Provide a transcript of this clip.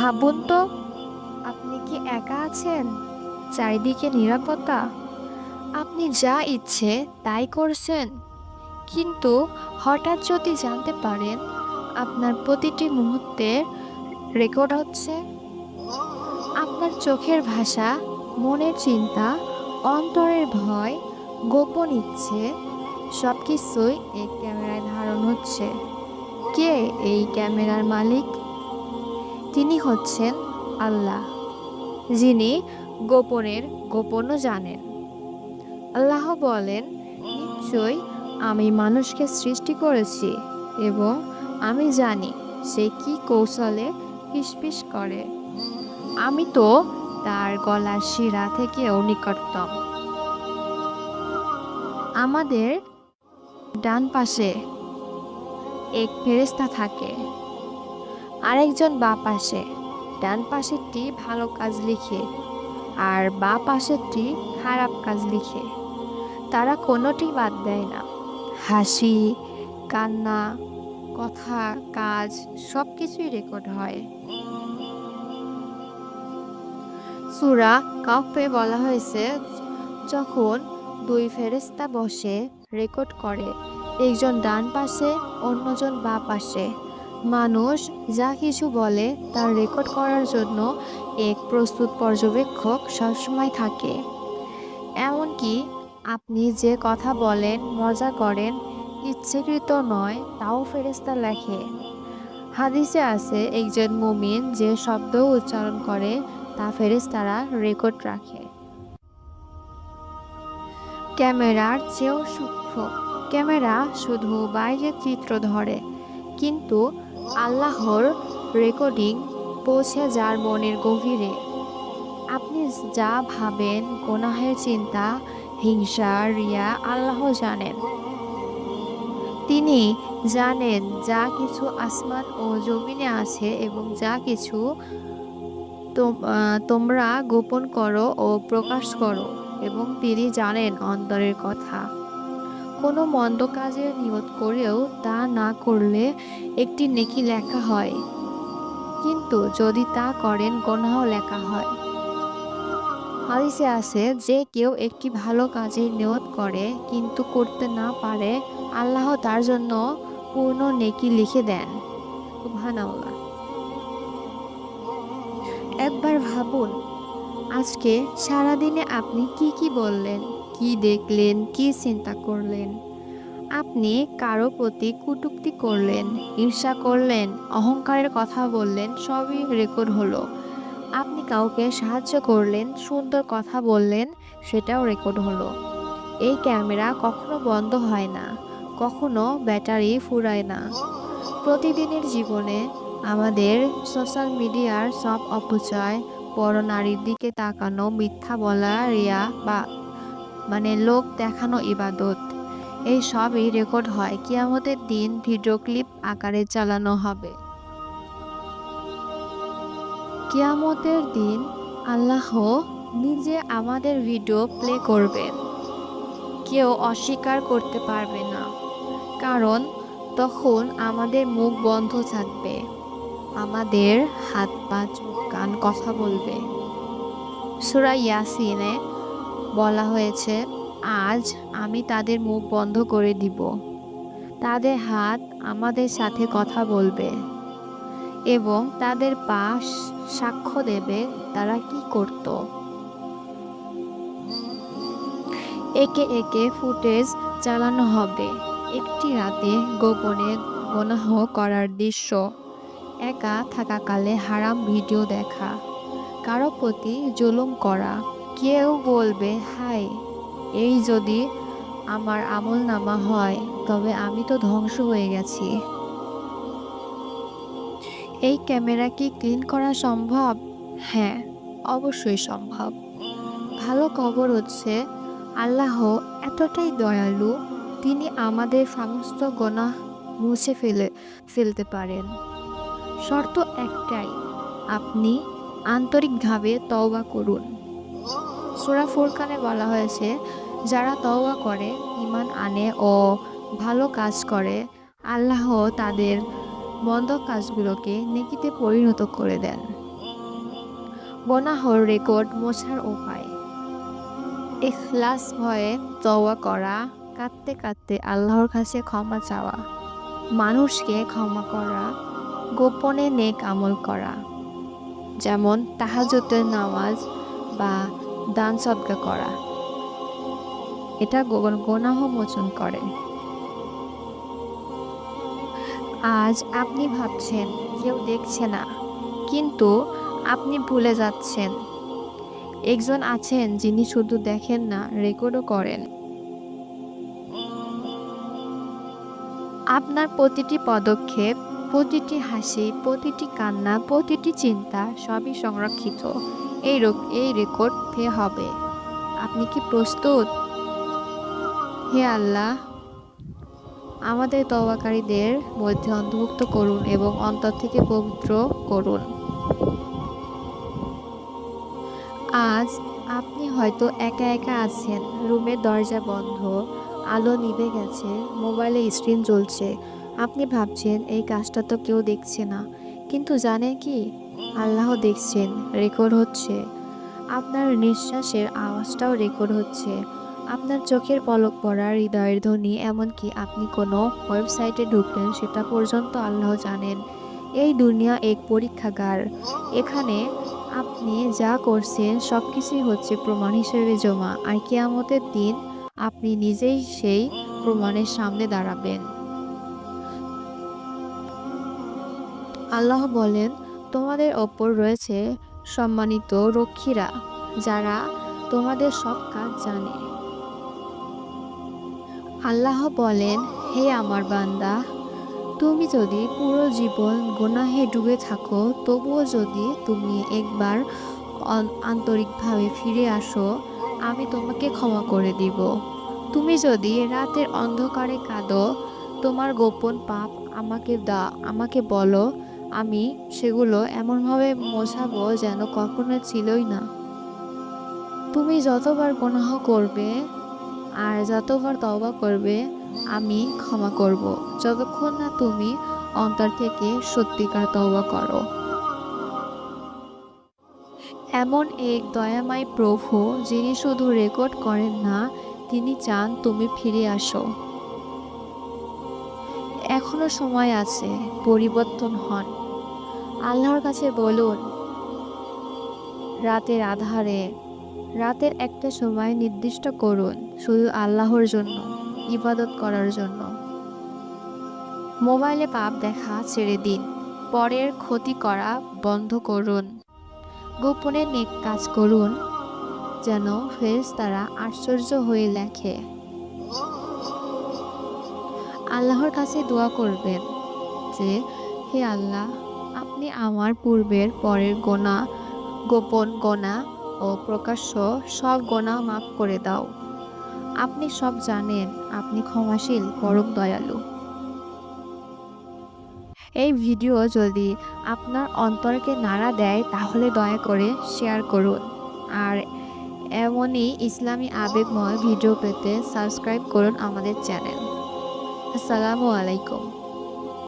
ভাবুন তো, আপনি কি একা আছেন? চারিদিকে নিরাপত্তা। আপনি যা ইচ্ছে তাই করছেন। কিন্তু হঠাৎ যদি জানতে পারেন, আপনার প্রতিটি মুহূর্তের রেকর্ড হচ্ছে। আপনার চোখের ভাষা, মনের চিন্তা, অন্তরের ভয়, গোপন ইচ্ছে সব কিছুই এই ক্যামেরায় ধারণ হচ্ছে। কে এই ক্যামেরার মালিক? তিনি হচ্ছেন আল্লাহ, যিনি গোপনের গোপনও জানেন। আল্লাহ বলেন নিশ্চয়ই আমি মানুষকে সৃষ্টি করেছি এবং আমি জানি সে কি কৌশলে ফিসফিস করে। আমি তো তার গলার শিরা থেকেও নিকটতম। আমাদের ডান পাশে এক ফেরেস্তা থাকে। আরেকজন বা পাশে। ডান পাশেরটি ভালো কাজ লিখে আর বা পাশেরটি খারাপ কাজ লিখে। তারা কোনোটি বাদ দেয় না। হাসি, কান্না, কথা, কাজ সব কিছুই রেকর্ড হয়। সুরা কাউপে বলা হয়েছে, যখন দুই ফেরেস্তা বসে রেকর্ড করে, একজন ডান পাশে, অন্যজন বা পাশে। মানুষ যা কিছু বলে তার রেকর্ড করার জন্য এক প্রস্তুত পর্যবেক্ষক সবসময় থাকে। এমনকি আপনি যে কথা বলেন, মজা করেন, ইচ্ছাকৃত নয়, তাও ফেরেস্তা লেখে। হাদিসে আছে, একজন মুমিন যে শব্দ উচ্চারণ করে, তা ফেরেস্তারা রেকর্ড রাখে। ক্যামেরার চেয়েও সূক্ষ্ম। ক্যামেরা শুধু বাইরের চিত্র ধরে, কিন্তু আল্লাহর রেকর্ডিং পৌঁছে যার মনের গভীরে। আপনি যা ভাবেন, গোনাহের চিন্তা, হিংসা, রিয়া আল্লাহ জানেন। তিনি জানেন যা কিছু আসমান ও জমিনে আছে এবং যা কিছু তোমরা গোপন করো ও প্রকাশ করো এবং তিনি জানেন অন্তরের কথা। কোনো মন্দ কাজের নিয়ত করেও তা না করলে একটি নেকি লেখা হয়। কিন্তু যদি তা করেন গোনাহ লেখা হয়। হাদিসে আছে, যে কেউ একটি ভালো কাজের নিয়ত করে, কিন্তু করতে না পারে, আল্লাহ তার জন্য পূর্ণ নেকি লিখে দেন। সুবহানাল্লাহ। একবার ভাবুন, আজকে সারাদিনে আপনি কি কি বললেন? কি দেখলেন, কি চিন্তা করলেন? আপনি কারও প্রতি কটূক্তি করলেন, ঈর্ষা করলেন, অহংকারের কথা বললেন, সবই রেকর্ড হলো। আপনি কাউকে সাহায্য করলেন, সুন্দর কথা বললেন, সেটাও রেকর্ড হলো। এই ক্যামেরা কখনো বন্ধ হয় না, কখনো ব্যাটারি ফুরায় না। প্রতিদিনের জীবনে আমাদের সোশ্যাল মিডিয়ার সব অপচয়, বড় নারীর দিকে তাকানো মিথ্যা বলা রিয়া বা মানে লোক দেখানো ইবাদত। এই সবই রেকর্ড হয় কিয়ামতের দিন ভিডিও ক্লিপ আকারে চালানো হবে। কিয়ামতের দিন আল্লাহ নিজে আমাদের ভিডিও প্লে করবেন। কেউ অস্বীকার করতে পারবে না। কারণ তখন আমাদের মুখ বন্ধ থাকবে। আমাদের হাত পা চোখ কান কথা বলবে। সুরা ইয়াসিনে বলা হয়েছে, আজ আমি তাদের মুখ বন্ধ করে দিব। তাদের হাত আমাদের সাথে কথা বলবে এবং তাদের পাশ সাক্ষ্য দেবে তারা কি করত। একে একে ফুটেজ চালানো হবে। একটি রাতে গোপনে গনাহ করার দৃশ্য। একা থাকাকালে হারাম ভিডিও দেখা। কারও প্রতি জুলুম করা। কেউ বলবে হাই এই যদি আমার আমল নামা হয়, তবে আমি তো ধ্বংস হয়ে গেছি। এই ক্যামেরা কি ক্লিন করা সম্ভব? হ্যাঁ অবশ্যই সম্ভব। ভালো খবর হচ্ছে, আল্লাহ এতটাই দয়ালু, তিনি আমাদের সমস্ত গোনাহ মুছে ফেলে, ফেলতে পারেন। শর্ত একটাই, আপনি আন্তরিকভাবে তওবা করুন। সূরা ফুরকানে বলা হয়েছে, যারা তওবা করে ইমান আনে ও ভালো কাজ করে, আল্লাহ তাদের মন্দ কাজগুলোকে নেকিতে পরিণত করে দেন। গোনাহর রেকর্ড মোছার উপায়। এখলাস ভয়ে তওয়া করা, কাঁদতে কাঁদতে আল্লাহর কাছে ক্ষমা চাওয়া, মানুষকে ক্ষমা করা, গোপনে নেক আমল করা, যেমন তাহাজতের নামাজ বা দান সদকা করা। এটা গোনাহ মোচন করে। আজ আপনি ভাবছেন, কেউ দেখছে না। কিন্তু আপনি ভুলে যাচ্ছেন। একজন আছেন যিনি শুধু দেখেন না, রেকর্ডও করেন। আপনার প্রতিটি পদক্ষেপ, প্রতিটি হাসি, প্রতিটি কান্না, প্রতিটি চিন্তা সবই সংরক্ষিত। এই এই রেকর্ড পে হবে। আপনি কি প্রস্তুত? হে আল্লাহ, আমাদের তওয়াকারীদের মধ্যে অন্তর্ভুক্ত করুন এবং অন্তর থেকে পবিত্র করুন। আজ আপনি হয়তো একা একা আছেন, রুমের দরজা বন্ধ, আলো নিভে গেছে, মোবাইলে স্ক্রিন জ্বলছে। আপনি ভাবছেন, এই কাজটা তো কেউ দেখছে না। কিন্তু জানেন কি? আল্লাহ দেখছেন, রেকর্ড হচ্ছে। আপনার নিঃশ্বাসের আওয়াজটাও রেকর্ড হচ্ছে। আপনার চোখের পলক পড়া হৃদয়ের ধ্বনি, এমনকি আপনি কোনো ওয়েবসাইটে ঢুকলেন, সেটা পর্যন্ত আল্লাহ জানেন। এই দুনিয়া এক পরীক্ষাগার। এখানে আপনি যা করছেন সব কিছুই হচ্ছে প্রমাণ হিসেবে জমা। আর কেয়ামতের দিন আপনি নিজেই সেই প্রমাণের সামনে দাঁড়াবেন। আল্লাহ বলেন, তোমাদের ওপর রয়েছে সম্মানিত রক্ষীরা, যারা তোমাদের সব কাজ জানে। আল্লাহ বলেন, হে আমার বান্দা, তুমি যদি পুরো জীবন গোনাহে ডুবে থাকো, তবুও যদি তুমি একবার আন্তরিকভাবে ফিরে আসো, আমি তোমাকে ক্ষমা করে দিব। তুমি যদি রাতের অন্ধকারে কাঁদো, তোমার গোপন পাপ আমাকে দা, আমাকে বলো আমি সেগুলো এমনভাবে মোছাবো যেন কখনো ছিলই না। তুমি যতবার গুনাহ করবে আর যতবার তওবা করবে, আমি ক্ষমা করব। যতক্ষণ না তুমি অন্তর থেকে সত্যিকার তওবা করো। এমন এক দয়াময় প্রভু যিনি শুধু রেকর্ড করেন না, তিনি চান তুমি ফিরে আসো। এখনও সময় আছে, পরিবর্তন হন। আল্লাহর কাছে বলুন, রাতের আধারে, রাতের একটা সময় নির্দিষ্ট করুন শুধু আল্লাহর জন্য, ইবাদত করার জন্য। মোবাইলে পাপ দেখা ছেড়ে দিন, পরের ক্ষতি করা বন্ধ করুন। গোপনে নেক কাজ করুন, যেন ফেরেস তারা আশ্চর্য হয়ে লেখে। আল্লাহর কাছে দোয়া করবেন যে, হে আল্লাহ আপনি আমার পূর্বের, পরের গোনা, গোপন গোনা ও প্রকাশ্য সব গোনা মাফ করে দাও। আপনি সব জানেন, আপনি ক্ষমাশীল, পরম দয়ালু। এই ভিডিও যদি আপনার অন্তরকে নাড়া দেয়, তাহলে দয়া করে শেয়ার করুন। আর এমনই ইসলামী আবেগময় ভিডিও পেতে সাবস্ক্রাইব করুন আমাদের চ্যানেল। আসসালামু আলাইকুম।